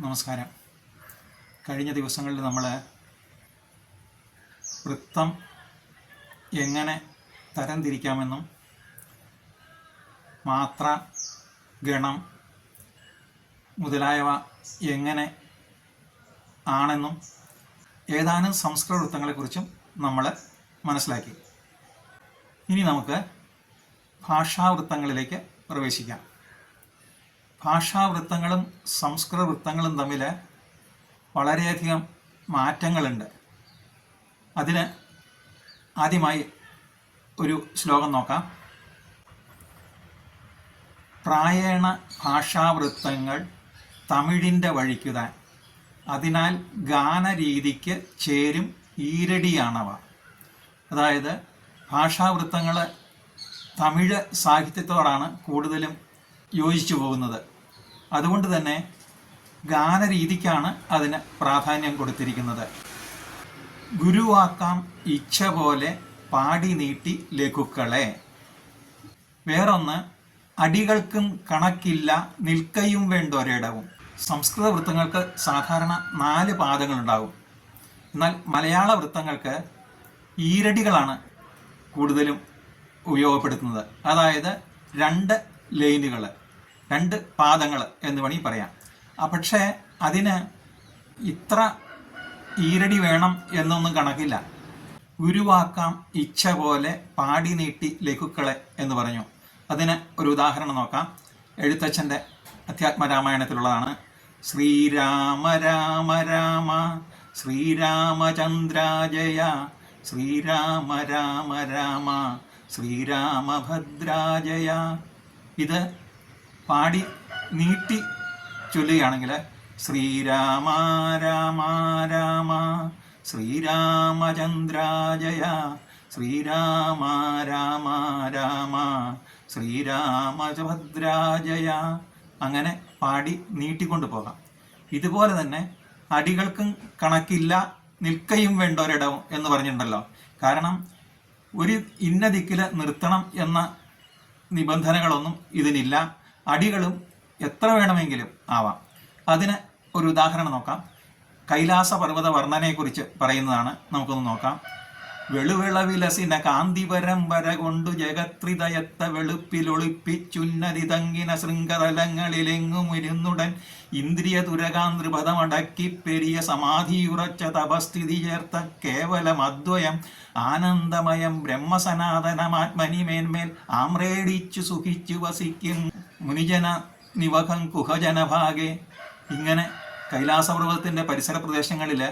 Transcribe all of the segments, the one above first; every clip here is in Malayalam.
നമസ്കാരം. കഴിഞ്ഞ ദിവസങ്ങളിൽ നമ്മൾ വൃത്തം എങ്ങനെ തരംതിരിക്കാമെന്നും മാത്ര ഗണം മുതലായവ എങ്ങനെ ആണെന്നും ഏതാനും സംസ്കൃത വൃത്തങ്ങളെക്കുറിച്ചും നമ്മൾ മനസ്സിലാക്കി. ഇനി നമുക്ക് ഭാഷാവൃത്തങ്ങളിലേക്ക് പ്രവേശിക്കാം. ഭാഷാവൃത്തങ്ങളും സംസ്കൃത വൃത്തങ്ങളും തമ്മിൽ വളരെയധികം മാറ്റങ്ങളുണ്ട്. അതിന് ആദ്യമായി ഒരു ശ്ലോകം നോക്കാം. പ്രായണ ഭാഷാവൃത്തങ്ങൾ തമിഴിന്റെ വഴിക്കുതാൻ. അതിനാൽ ഗാനരീതിക്ക് ചേരും ഈരടിയാണവ. അതായത് ഭാഷാവൃത്തങ്ങൾ തമിഴ് സാഹിത്യത്തോടാണ് കൂടുതലും യോജിച്ചു പോകുന്നത്. അതുകൊണ്ട് തന്നെ ഗാനരീതിക്കാണ് അതിന് പ്രാധാന്യം കൊടുത്തിരിക്കുന്നത്. ഗുരുവാക്കാം ഇച്ഛ പോലെ പാടി നീട്ടി ലഘുക്കളെ. വേറൊന്ന് അടികൾക്കും കണക്കില്ല നിൽക്കയും വേണ്ട ഒരിടവും സംസ്കൃത വൃത്തങ്ങൾക്ക് സാധാരണ നാല് പാദങ്ങളുണ്ടാകും എന്നാൽ മലയാള വൃത്തങ്ങൾക്ക് ഈരടികളാണ് കൂടുതലും ഉപയോഗപ്പെടുത്തുന്നത്. അതായത് രണ്ട് ലൈനുകൾ രണ്ട് പാദങ്ങൾ എന്ന് വേണമെങ്കിൽ പറയാം. പക്ഷേ അതിന് ഇത്ര ഈരടി വേണം എന്നൊന്നും കണക്കില്ല. ഉരുവാക്കാം ഇച്ഛ പോലെ പാടി നീട്ടി ലഘുക്കളെ എന്ന് പറഞ്ഞു. അതിന് ഒരു ഉദാഹരണം നോക്കാം. എഴുത്തച്ഛന്റെ അധ്യാത്മരാമായണത്തിലുള്ളതാണ്. ശ്രീരാമ രാമ രാമ ശ്രീരാമചന്ദ്രാജയ ശ്രീരാമ രാമ രാമ ശ്രീരാമഭദ്രാജയ ഇത് പാടി നീട്ടി ചൊല്ലുകയാണെങ്കിൽ ശ്രീരാമ രാമ രാമ ശ്രീരാമചന്ദ്രാജയ ശ്രീരാമ രാമ രാമ ശ്രീരാമഭദ്രാജയ അങ്ങനെ പാടി നീട്ടിക്കൊണ്ടു പോകാം. ഇതുപോലെ തന്നെ അടികൾക്കും കണക്കില്ല നിൽക്കയും വേണ്ട ഒരിടവും എന്ന് പറഞ്ഞിട്ടുണ്ടല്ലോ. കാരണം ഒരു ഇന്ന ദിക്കിൽ നിർത്തണം എന്ന നിബന്ധനകളൊന്നും ഇതിനില്ല. അടികളും എത്ര വേണമെങ്കിലും ആവാം. അതിന് ഒരു ഉദാഹരണം നോക്കാം. കൈലാസ പർവത വർണനയെക്കുറിച്ച് പറയുന്നതാണ് നമുക്കൊന്ന് നോക്കാം. വെളുവിളവിലസിന കാന്തിപരം വര കൊണ്ടു ജഗത്രിതയത്ത വെളുപ്പിലൊളിപ്പിച്ചുന്നതി തങ്ങിന ശൃംഖലങ്ങളിലെങ്ങുമിരുന്നുടൻ ഇന്ദ്രിയ തുരകാന്തൃപദമടക്കി പെരിയ സമാധിയുറച്ച തപസ്ഥിതി ചേർത്ത കേവലം അദ്വയം ആനന്ദമയം ബ്രഹ്മസനാതനമാത്മനിമേന്മേൽ ആമ്രേടിച്ചു സുഖിച്ചു വസിക്കും. മുനിജന നിവകം കുഹജനഭാഗെ. ഇങ്ങനെ കൈലാസപർവതത്തിന്റെ പരിസര പ്രദേശങ്ങളിൽ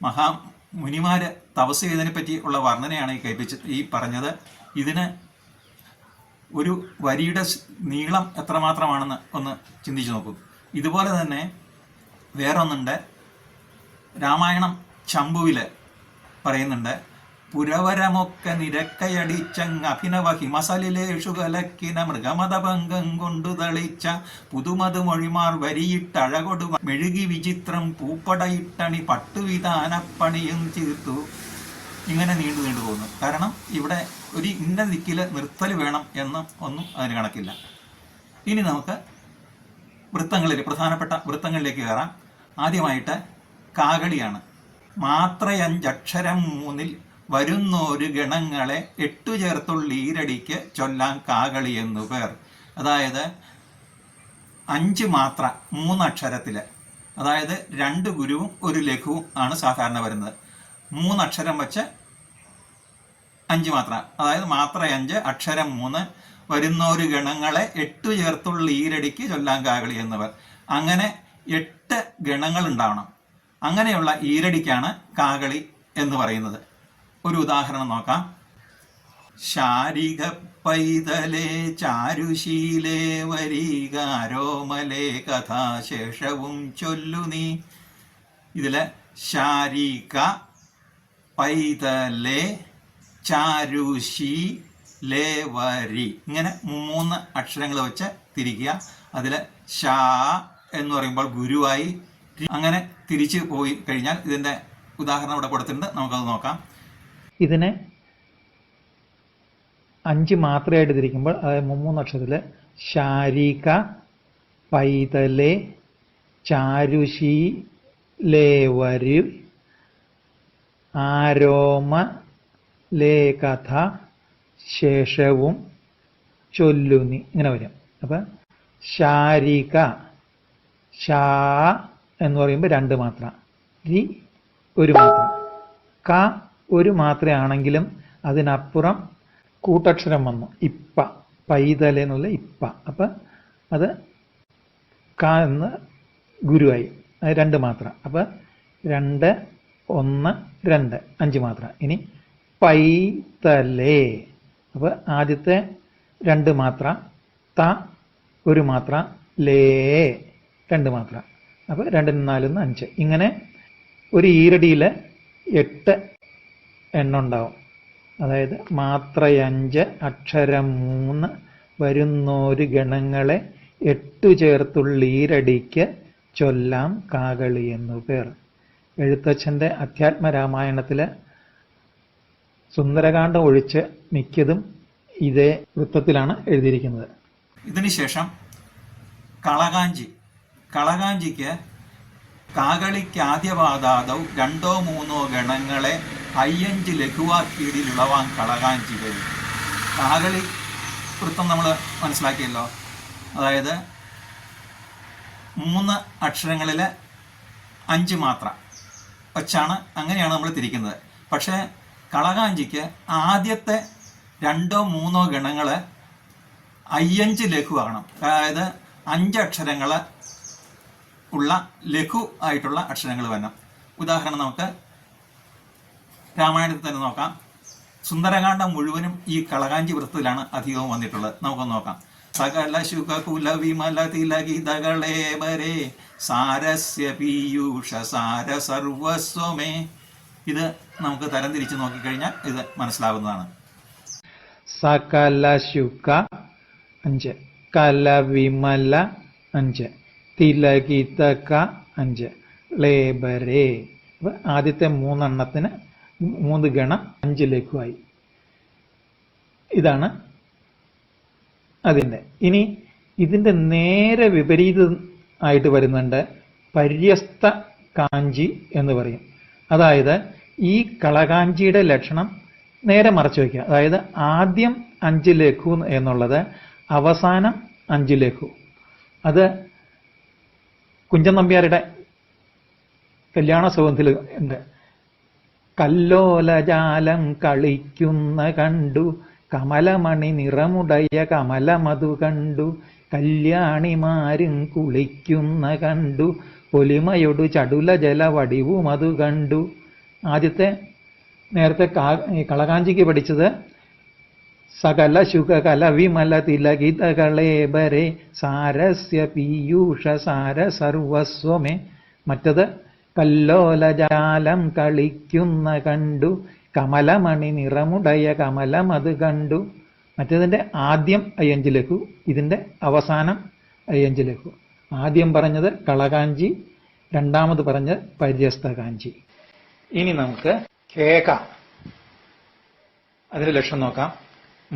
മഹാ മുനിമാര് തപസ് ചെയ്തതിനെ പറ്റി ഉള്ള വർണനയാണ് ഈ കേൾപ്പിച്ച് ഈ പറഞ്ഞത്. ഇതിന് ഒരു വരിയുടെ നീളം എത്രമാത്രമാണെന്ന് ഒന്ന് ചിന്തിച്ചു നോക്കൂ. ഇതുപോലെ തന്നെ വേറൊന്നുണ്ട്. രാമായണം ചമ്പുവിൽ പറയുന്നുണ്ട്. പുരവരമൊക്കെ നിരക്കയടിച്ചങ് അഭിനവ ഹിമസലിലേഷു കലക്കിന മൃഗമതഭംഗം കൊണ്ടു തളിച്ച പുതുമത് മൊഴിമാർ വരിയിട്ടഴകൊടു മെഴുകി വിചിത്രം പൂപ്പടയിട്ടണി പട്ടുവിധാനപ്പണിയും തീർത്തു ഇങ്ങനെ നീണ്ടു നീണ്ടു പോകുന്നു. കാരണം ഇവിടെ ഒരു ഇന്ന ദിക്കിൽ നിർത്തൽ വേണം എന്ന് ഒന്നും അതിന് കണക്കില്ല. ഇനി നമുക്ക് വൃത്തങ്ങളിൽ പ്രധാനപ്പെട്ട വൃത്തങ്ങളിലേക്ക് കയറാം ആദ്യമായിട്ട് കാകളിയാണ് മാത്രയഞ്ചക്ഷരം മൂന്നിൽ വരുന്നൊരു ഗണങ്ങളെ എട്ടു ചേർത്തുള്ള ഈരടിക്ക് ചൊല്ലാൻ കാകളി എന്നു പേർ. അതായത് അഞ്ച് മാത്ര മൂന്നക്ഷരത്തിൽ അതായത് രണ്ട് ഗുരുവും ഒരു ലഘുവും ആണ് സാധാരണ വരുന്നത്. മൂന്നക്ഷരം വെച്ച് അഞ്ച് മാത്ര. അതായത് മാത്ര അഞ്ച് അക്ഷരം മൂന്ന്. വരുന്നൊരു ഗണങ്ങളെ എട്ടു ചേർത്തുള്ള ഈരടിക്ക് ചൊല്ലാൻ കാകളി എന്നിവർ. അങ്ങനെ എട്ട് ഗണങ്ങൾ ഉണ്ടാവണം അങ്ങനെയുള്ള ഈരടിക്കാണ് കാകളി എന്ന് പറയുന്നത്. ഒരു ഉദാഹരണം നോക്കാം. ശാരിക പൈതലേ ചാരുശീലേ വരീകാരോമലേ കഥാശേഷവും ചൊല്ലു നീ. ഇതിലെ ശാരിക പൈതലേ ചാരുശി ലേ വരി. ഇങ്ങനെ മൂന്ന് അക്ഷരങ്ങൾ വെച്ച് തിരിക്കുക. അതിൽ ഷാ എന്ന് പറയുമ്പോൾ ഗുരുവായി. അങ്ങനെ തിരിച്ചു പോയി കഴിഞ്ഞാൽ ഇതിന്റെ ഉദാഹരണം ഇവിടെ കൊടുത്തിട്ടുണ്ട്. നമുക്കത് നോക്കാം. ഇതിനെ അഞ്ച് മാത്രയായിട്ട് തിരിക്കുമ്പോൾ അതായത് മൂന്ന് അക്ഷരത്തിൽ ശാരിക പൈതലെ ചാരുഷി ലേവര് ആരോമ കഥ ശേഷവും ചൊല്ലുനി ഇങ്ങനെ വരും. അപ്പൊ ശാരിക ഷാ എന്ന് പറയുമ്പോൾ രണ്ട് മാത്ര. രി ഒരു മാത്ര. ക ഒരു മാത്രയാണെങ്കിലും അതിനപ്പുറം കൂട്ടക്ഷരം വന്നു. ഇപ്പ പൈതല എന്നുള്ള ഇപ്പ. അപ്പൊ അത് കാ എന്ന് ഗുരുവായി. രണ്ട് മാത്ര. അപ്പൊ രണ്ട് ഒന്ന് രണ്ട് അഞ്ച് മാത്ര. ഇനി പൈതലേ. അപ്പോൾ ആദ്യത്തെ രണ്ട് മാത്ര. ത ഒരു മാത്ര. ലേ രണ്ട് മാത്ര. അപ്പൊ രണ്ടിന് നാലിന്ന് അഞ്ച്. ഇങ്ങനെ ഒരു ഈരടിയിൽ എട്ട് എണ്ണം ഉണ്ടാവും അതായത് മാത്രയഞ്ച് അക്ഷരം മൂന്ന് വരുന്നോര് ഗണങ്ങളെ എട്ടു ചേർത്തുള്ള ഈരടിക്ക് ചൊല്ലാം കാകളി എന്നു പേർ. എഴുത്തച്ഛന്റെ അധ്യാത്മരാമായണത്തിൽ സുന്ദരകാന്ഡം ഒഴിച്ച് മിക്കതും ഇതേ വൃത്തത്തിലാണ് എഴുതിയിരിക്കുന്നത്. ഇതിനുശേഷം കളകാഞ്ചി. കളകാഞ്ചിക്ക് കാകളിക്ക് രണ്ടോ മൂന്നോ ഗണങ്ങളെ അയ്യഞ്ച് ഉളവാൻ കളകാൻ വരും കാകളി വൃത്തം നമ്മൾ മനസ്സിലാക്കിയല്ലോ. അതായത് മൂന്ന് അക്ഷരങ്ങളിൽ അഞ്ച് മാത്ര വച്ചാണ് അങ്ങനെയാണ് നമ്മൾ തിരിക്കുന്നത്. പക്ഷേ കളകാഞ്ചിക്ക് ആദ്യത്തെ രണ്ടോ മൂന്നോ ഗണങ്ങൾ അയ്യഞ്ച് ലഘുവാകണം അതായത് അഞ്ച് അക്ഷരങ്ങൾ ഉള്ള ലഘു ആയിട്ടുള്ള അക്ഷരങ്ങൾ വരണം. ഉദാഹരണം നമുക്ക് രാമായണത്തിൽ തന്നെ നോക്കാം. സുന്ദരകാന്ഡം മുഴുവനും ഈ കളകാഞ്ചി വൃത്തത്തിലാണ് അധികവും വന്നിട്ടുള്ളത്. നമുക്കൊന്ന് നോക്കാം. സകല ശുക കുല വിമല തിലകിതകളേ സാരസ്യ പീയൂഷ സാര സർവസ്വമേ. ഇത് നമുക്ക് തരംതിരിച്ച് നോക്കിക്കഴിഞ്ഞാൽ ഇത് മനസ്സിലാവുന്നതാണ്. സകല ശുക അഞ്ച് കല വിമല അഞ്ച്. തിലകിതക അഞ്ച്. ലേബരേ. ആദ്യത്തെ മൂന്നെണ്ണത്തിന് മൂന്ന് ഗണം അഞ്ച് ലഘുവായി ഇതാണ് അതിന്റെ. ഇനി ഇതിന്റെ നേരെ വിപരീതം ആയിട്ട് വരുന്നുണ്ട് പര്യസ്ത കാഞ്ചി എന്ന് പറയും. അതായത് ഈ കളകാഞ്ചിയുടെ ലക്ഷണം നേരെ മറച്ചു വയ്ക്കുക. അതായത് ആദ്യം അഞ്ച് ലഘു എന്നുള്ളത് അവസാനം അഞ്ച് ലഘു അത് കുഞ്ചൻ നമ്പ്യാരുടെ കല്യാണ സുഗന്ധത്തിൽ ഉണ്ട്. കല്ലോലജാലം കളിക്കുന്ന കണ്ടു. കമലമണി നിറമുടയ കമലമതു കണ്ടു. കല്യാണിമാരും കുളിക്കുന്ന കണ്ടു. പൊലിമയൊടു ചടുല ജല അത് കണ്ടു. ആദ്യത്തെ നേരത്തെ കളകാഞ്ചിക്ക് പഠിച്ചത് സകല ശുഖകല വിമല തിലകിതകളേബരെ സാരസ്യ പീയൂഷ സാര സർവസ്വമേ. മറ്റത് കല്ലോലജാലം കളിക്കുന്ന കണ്ടു. കമലമണി നിറമുടയ കമലം അത് കണ്ടു. മറ്റതിന്റെ ആദ്യം അയ്യഞ്ച് ലഘു ഇതിന്റെ അവസാനം അയ്യഞ്ച് ലഘു ആദ്യം പറഞ്ഞത് കളകാഞ്ചി രണ്ടാമത് പറഞ്ഞത് പര്യസ്ഥ കാഞ്ചി ഇനി നമുക്ക് കേക അതിന്റെ ലക്ഷം നോക്കാം.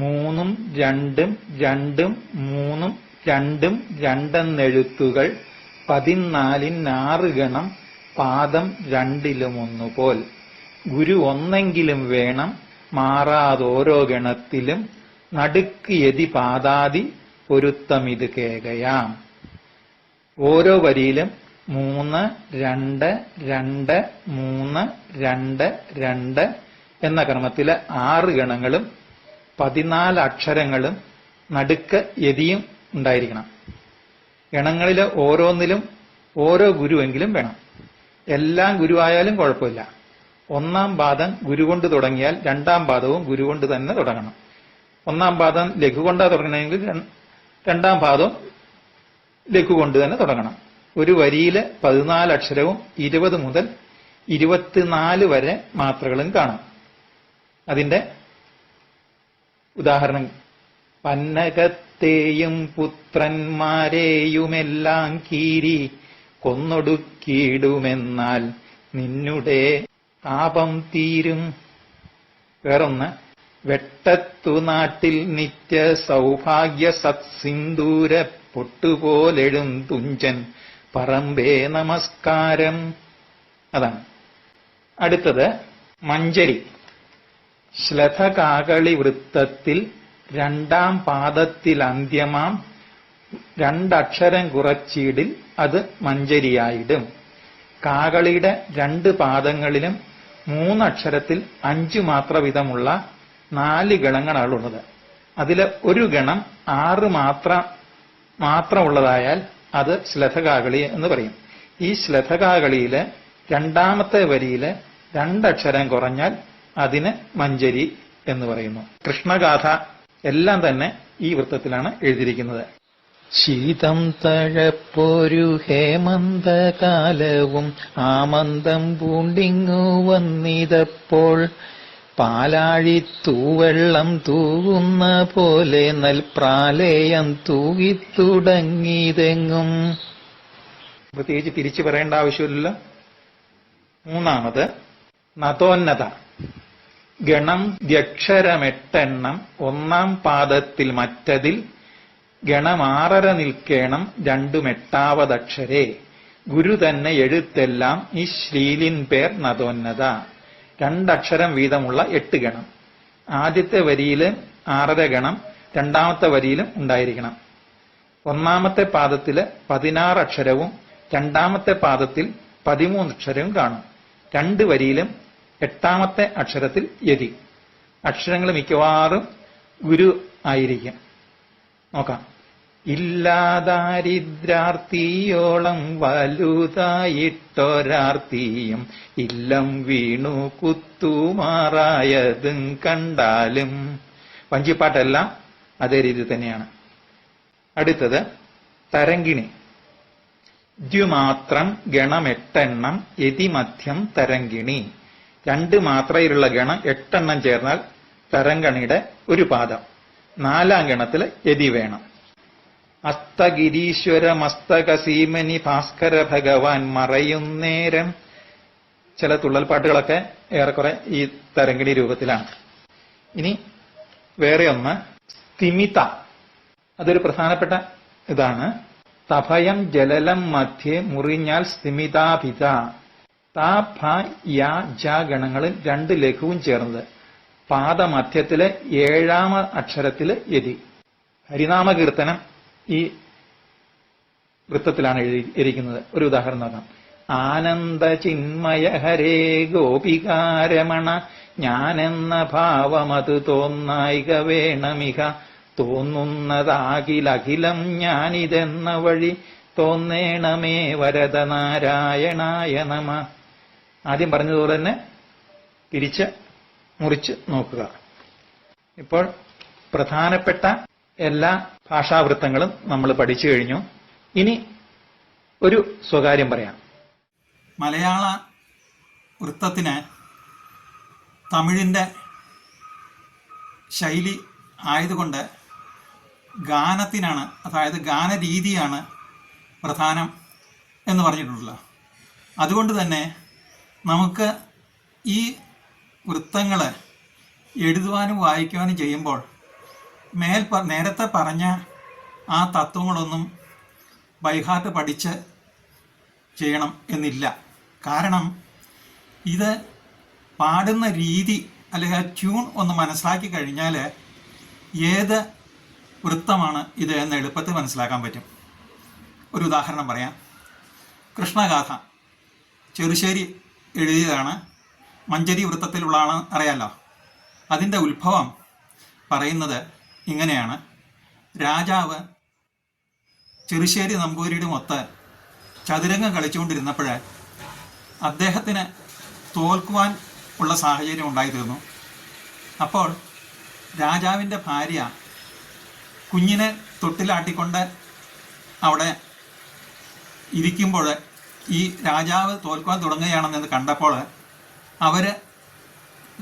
മൂന്നും രണ്ടും രണ്ടും മൂന്നും രണ്ടും രണ്ടെന്നെഴുത്തുകൾ ആറ് ഗണം പാദം രണ്ടിലും ഒന്നുപോൽ. ഗുരു ഒന്നെങ്കിലും വേണം മാറാതോരോ ഗണത്തിലും നടുക്ക് യതി പാദാതി പൊരുത്തമിത് കേകയാം. ഓരോ വരിയിലും മൂന്ന് രണ്ട് രണ്ട് മൂന്ന് രണ്ട് രണ്ട് എന്ന ക്രമത്തിലെ ആറ് ഗണങ്ങളും പതിനാല് അക്ഷരങ്ങളും നടുക്ക് യതിയും ഉണ്ടായിരിക്കണം. ഗണങ്ങളിലെ ഓരോന്നിലും ഓരോ ഗുരുവെങ്കിലും വേണം. എല്ലാം ഗുരുവായാലും കുഴപ്പമില്ല. ഒന്നാം പാദം ഗുരു കൊണ്ട് തുടങ്ങിയാൽ രണ്ടാം പാദവും ഗുരു കൊണ്ട് തന്നെ തുടങ്ങണം. ഒന്നാം പാദം ലഘു കൊണ്ടാ തുടങ്ങണമെങ്കിൽ രണ്ടാം പാദവും ലഘു കൊണ്ട് തന്നെ തുടങ്ങണം. ഒരു വരിയിൽ പതിനാല് അക്ഷരവും ഇരുപത് മുതൽ ഇരുപത്തിനാല് വരെ മാത്രകളും കാണാം. അതിന്റെ ഉദാഹരണം. പന്നകത്തെയും പുത്രന്മാരെയുമെല്ലാം കീരി കൊന്നൊടുക്കിയിടുമെന്നാൽ നിന്നുടെ താപം തീരും. വേറൊന്ന് വെട്ടത്തു നാട്ടിൽ നിത്യ സൗഭാഗ്യ സത്സിന്ദൂര പൊട്ടുപോലെഴും തുഞ്ചൻ പറമ്പേ നമസ്കാരം. അതാണ്. അടുത്തത് മഞ്ചരി. ശ്ലഥകാകളി വൃത്തത്തിൽ രണ്ടാം പാദത്തിൽ അന്ത്യമാം രണ്ടക്ഷരം കുറച്ചിടിൽ അത് മഞ്ചരിയായിടും. കാകളിയുടെ രണ്ട് പാദങ്ങളിലും മൂന്നക്ഷരത്തിൽ അഞ്ചു മാത്ര വിധമുള്ള നാല് ഗണങ്ങളാണുള്ളത്. അതിലെ ഒരു ഗണം ആറ് മാത്ര മാത്രമുള്ളതായാൽ അത് ശ്ലഥകാകളി എന്ന് പറയും. ഈ ശ്ലഥകാകളിയിലെ രണ്ടാമത്തെ വരിയിലെ രണ്ടക്ഷരം കുറഞ്ഞാൽ അതിന് മഞ്ചരി എന്ന് പറയുന്നു. കൃഷ്ണഗാഥ എല്ലാം തന്നെ ഈ വൃത്തത്തിലാണ് എഴുതിയിരിക്കുന്നത്. ശീതം തഴപ്പൊരു ഹേമന്തകാലവും ആമന്തം പൂണ്ടിങ്ങു വന്നിതപ്പോൾ പാലാഴി തൂവെള്ളം തൂവുന്ന പോലെ നൽപ്രാലേയം തൂകിത്തുടങ്ങിയതെങ്ങും പ്രത്യേകിച്ച് തിരിച്ചു പറയേണ്ട ആവശ്യമില്ലല്ലോ. മൂന്നാമത് നതോന്നത ഗണം ദ്യക്ഷരമെട്ടെണ്ണം ഒന്നാം പാദത്തിൽ മറ്റതിൽ ഗണമാറര നിൽക്കേണം രണ്ടുമെട്ടാവതക്ഷരേ. ഗുരു തന്നെ എഴുത്തെല്ലാം ഈ ശ്രീലിൻ പേർ നതോന്നത. രണ്ടക്ഷരം വീതമുള്ള എട്ട് ഗണം. ആദ്യത്തെ വരിയിൽ ആറര ഗണം രണ്ടാമത്തെ വരിയിലും ഉണ്ടായിരിക്കണം. ഒന്നാമത്തെ പാദത്തിൽ പതിനാറ് അക്ഷരവും രണ്ടാമത്തെ പാദത്തിൽ പതിമൂന്ന് അക്ഷരവും കാണും. രണ്ട് വരിയിലും എട്ടാമത്തെ അക്ഷരത്തിൽ യതി. അക്ഷരങ്ങൾ മിക്കവാറും ഗുരു ആയിരിക്കും. നോക്കാം. ഇല്ലാതാരിദ്രാർത്തിയോളം വലുതായിട്ടൊരാർത്തിയും ഇല്ലം വീണു കുത്തുമാറായതും കണ്ടാലും. വഞ്ചിപ്പാട്ടെല്ലാം അതേ രീതി തന്നെയാണ്. അടുത്തത് തരങ്കിണി ദ്യുമാത്രം ഗണമെട്ടെണ്ണം യതിമധ്യം തരങ്കിണി രണ്ട് മാത്രയിലുള്ള ഗണം എട്ടെണ്ണം ചേർന്നാൽ തരംഗണിയുടെ ഒരു പാദം. നാലാം ഗണത്തിൽ യതി വേണം. അസ്തഗിരീശ്വര മസ്തക സീമനി ഭാസ്കര ഭഗവാൻ മറയുന്നേരം ചില തുള്ളൽ പാട്ടുകളൊക്കെ ഏറെക്കുറെ ഈ തരങ്കിണി രൂപത്തിലാണ്. ഇനി വേറെ ഒന്ന് സ്ഥിമിത അതൊരു പ്രധാനപ്പെട്ട ഇതാണ്. തഭയം ജലലം മധ്യേ മുറിഞ്ഞാൽ സ്ഥിമിതാഭിത താ ഭ യാ ജ രണ്ട് ലഘുവും ചേർന്നത്. പാദമധ്യത്തിലെ ഏഴാമ അക്ഷരത്തിൽ യതി ഹരിനാമ കീർത്തനം ഈ വൃത്തത്തിലാണ് എഴുതിയിരിക്കുന്നത് ഒരു ഉദാഹരണം നോക്കാം. ആനന്ദ ചിന്മയ ഹരേ ഗോപികാരമണ ഞാനെന്ന ഭാവമത് തോന്നായിക വേണമിക തോന്നുന്നതാകിലഖിലം ഞാനിതെന്ന വഴി തോന്നേണമേ വരദ നാരായണായ നമ. ആദ്യം പറഞ്ഞതുപോലെ തന്നെ തിരിച്ച് മുറിച്ച് നോക്കുക. ഇപ്പോൾ പ്രധാനപ്പെട്ട എല്ലാ ഭാഷാവൃത്തങ്ങളും നമ്മൾ പഠിച്ചു കഴിഞ്ഞു. ഇനി ഒരു സ്വകാര്യം പറയാം. മലയാള വൃത്തത്തിന് തമിഴിന്റെ ശൈലി ആയതുകൊണ്ട് ഗാനത്തിനാണ് അതായത് ഗാനരീതിയാണ് പ്രധാനം എന്ന് പറഞ്ഞിട്ടുള്ളത്. അതുകൊണ്ട് തന്നെ നമുക്ക് ഈ വൃത്തങ്ങൾ എഴുതുവാനും വായിക്കുവാനും ചെയ്യുമ്പോൾ മേൽ നേരത്തെ പറഞ്ഞ ആ തത്വങ്ങളൊന്നും ബൈഹാർട്ട് പഠിച്ച് ചെയ്യണം എന്നില്ല. കാരണം ഇത് പാടുന്ന രീതി അല്ലെങ്കിൽ ആ ട്യൂൺ ഒന്ന് മനസ്സിലാക്കി കഴിഞ്ഞാൽ ഏത് വൃത്തമാണ് ഇത് എന്ന് എളുപ്പത്തിൽ മനസ്സിലാക്കാൻ പറ്റും. ഒരു ഉദാഹരണം പറയാം. കൃഷ്ണഗാഥ ചെറുശ്ശേരി എഴുതിയതാണ്. മഞ്ചരി വൃത്തത്തിലുള്ളതാണ് അറിയാലോ. അതിന്റെ ഉത്ഭവം പറയുന്നത് ഇങ്ങനെയാണ്. രാജാവ് ചെറുശ്ശേരി നമ്പൂരിയുടെ മൊത്ത് ചതുരംഗം കളിച്ചുകൊണ്ടിരുന്നപ്പോൾ അദ്ദേഹത്തിന് തോൽക്കുവാൻ ഉള്ള സാഹചര്യം ഉണ്ടായിത്തീർന്നു. അപ്പോൾ രാജാവിന്റെ ഭാര്യ കുഞ്ഞിനെ തൊട്ടിലാട്ടിക്കൊണ്ട് അവിടെ ഇരിക്കുമ്പോൾ ഈ രാജാവ് തോൽക്കുവാൻ തുടങ്ങുകയാണെന്ന് കണ്ടപ്പോൾ അവർ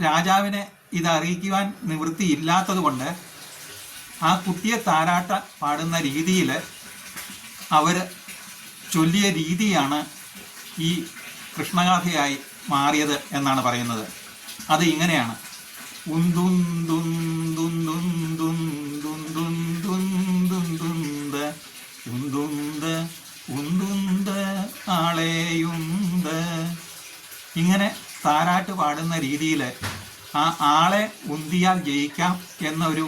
രാജാവിനെ ഇത് അറിയിക്കുവാൻ നിവൃത്തിയില്ലാത്തതുകൊണ്ട് ആ കുട്ടിയെ താരാട്ട പാടുന്ന രീതിയിൽ അവർ ചൊല്ലിയ രീതിയാണ് ഈ കൃഷ്ണഗാഥയായി മാറിയത് എന്നാണ് പറയുന്നത്. അത് ഇങ്ങനെയാണ്. ഉന്തുന്തുന്തുന്തുന്തുന്തുന്തുന്തുന്തുന്തുന്തുന്ത ഉന്തുന്ത ഉന്തുന്ത ആളെയുണ്ട്. ഇങ്ങനെ താരാട്ട് പാടുന്ന രീതിയിൽ ആ ആളെ ഉന്തിയാൽ ജയിക്കാം എന്നൊരു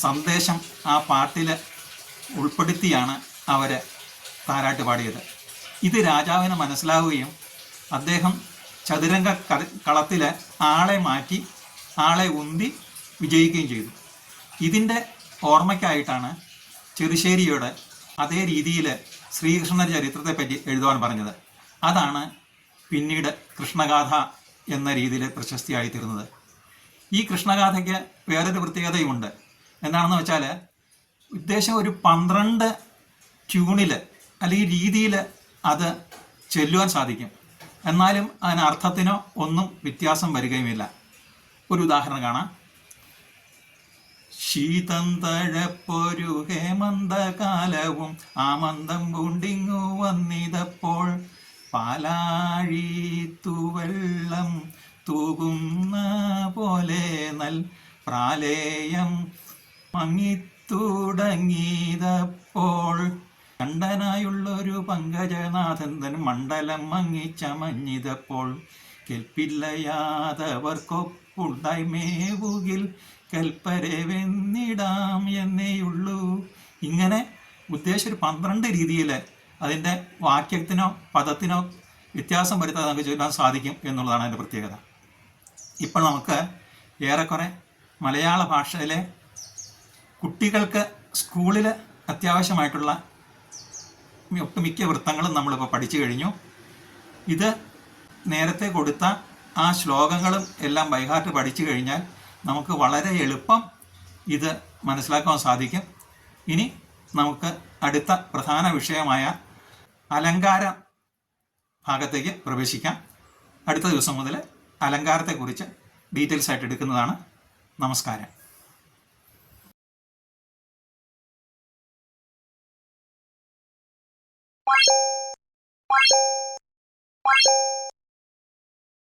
സന്ദേശം ആ പാട്ടിൽ ഉൾപ്പെടുത്തിയാണ് അവർ താരാട്ട് പാടിയത്. ഇത് രാജാവിന് മനസ്സിലാവുകയും അദ്ദേഹം ചതുരംഗ കളത്തിൽ ആളെ മാറ്റി ആളെ ഉന്തി വിജയിക്കുകയും ചെയ്തു. ഇതിന്റെ ഓർമ്മയ്ക്കായിട്ടാണ് ചെറുശ്ശേരിയുടെ അതേ രീതിയിൽ ശ്രീകൃഷ്ണ ചരിത്രത്തെ പറ്റി എഴുതുവാൻ പറഞ്ഞത്. അതാണ് പിന്നീട് കൃഷ്ണഗാഥ എന്ന രീതിയിൽ പ്രശസ്തിയായി തീർന്നത് ഈ കൃഷ്ണഗാഥയ്ക്ക് വേറൊരു പ്രത്യേകതയുമുണ്ട്. എന്താണെന്ന് വെച്ചാൽ ഉദ്ദേശം ഒരു പന്ത്രണ്ട് ട്യൂണിൽ അല്ലെങ്കിൽ രീതിയിൽ അത് ചെല്ലുവാൻ സാധിക്കും. എന്നാലും അതിന് അർത്ഥത്തിനോ ഒന്നും വ്യത്യാസം വരികയുമില്ല. ഒരു ഉദാഹരണം കാണാം. ശീതം തഴപ്പൊരു ഹേമന്തകാലവും ആമന്തം പൂണ്ടിങ്ങു വന്നിതപ്പോൾ പാലാഴിത്തുവെള്ളം തൂകുന്ന പോലെ നൽ പ്രാലേയം മങ്ങിത്തുടങ്ങിയതപ്പോൾ കണ്ടനായുള്ളൊരു പങ്കജനാഥൻ തൻ മണ്ഡലം മങ്ങിച്ചമഞ്ഞിതപ്പോൾ കെൽപ്പില്ലയാതവർക്കൊപ്പുണ്ടായി മേവുകിൽ കൽപ്പരെ വെന്നിടാം എന്നേയുള്ളൂ. ഇങ്ങനെ ഉദ്ദേശം ഒരു പന്ത്രണ്ട് രീതിയിൽ അതിന്റെ വാക്യത്തിനോ പദത്തിനോ വ്യത്യാസം വരുത്താതെ നമുക്ക് ചൊല്ലാൻ സാധിക്കും എന്നുള്ളതാണ് അതിന്റെ പ്രത്യേകത. ഇപ്പോൾ നമുക്ക് ഏറെക്കുറെ മലയാള ഭാഷയിലെ കുട്ടികൾക്ക് സ്കൂളിൽ അത്യാവശ്യമായിട്ടുള്ള ഒട്ടുമിക്ക വൃത്തങ്ങളും നമ്മളിപ്പോൾ പഠിച്ചു കഴിഞ്ഞു. ഇത് നേരത്തെ കൊടുത്ത ആ ശ്ലോകങ്ങളും എല്ലാം ബൈഹാർട്ട് പഠിച്ചു കഴിഞ്ഞാൽ നമുക്ക് വളരെ എളുപ്പം ഇത് മനസ്സിലാക്കാൻ സാധിക്കും. ഇനി നമുക്ക് അടുത്ത പ്രധാന വിഷയമായ അലങ്കാര ഭാഗത്തേക്ക് പ്രവേശിക്കാം. അടുത്ത ദിവസം മുതൽ അലങ്കാരത്തെക്കുറിച്ച് ഡീറ്റെയിൽസ് ആയിട്ട് എടുക്കുന്നതാണ്. നമസ്കാരം.